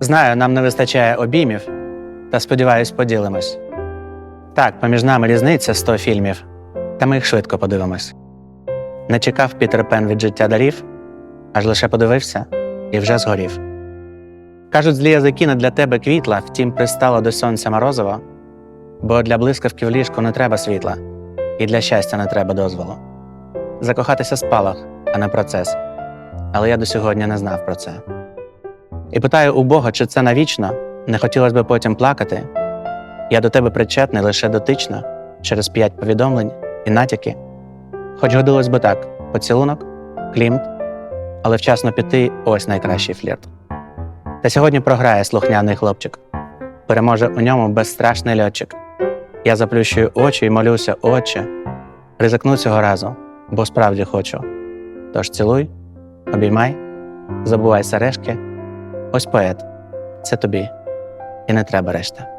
Знаю, нам не вистачає обіймів, та сподіваюсь, поділимось. Так, поміж нами різниця 100 фільмів, та ми їх швидко подивимось. Не чекав Пітер Пен від життя дарів, аж лише подивився і вже згорів. Кажуть, злі язики не для тебе квітла, втім пристало до сонця морозиво, бо для блискавки в ліжку не треба світла, і для щастя не треба дозволу. Закохатися спалах, а не процес. Але я до сьогодні не знав про це. І питаю у Бога, чи це навічно, не хотілося б потім плакати. Я до тебе причетний лише дотично, через п'ять повідомлень і натяки. Хоч годилось би так: поцілунок, клімт, але вчасно піти ось найкращий флірт. Та сьогодні програє слухняний хлопчик. Переможе у ньому безстрашний льотчик. Я заплющую очі і молюся, отче, ризикну цього разу, бо справді хочу. Тож цілуй, обіймай, забувай сережки. Ось поет, це тобі, і не треба решта.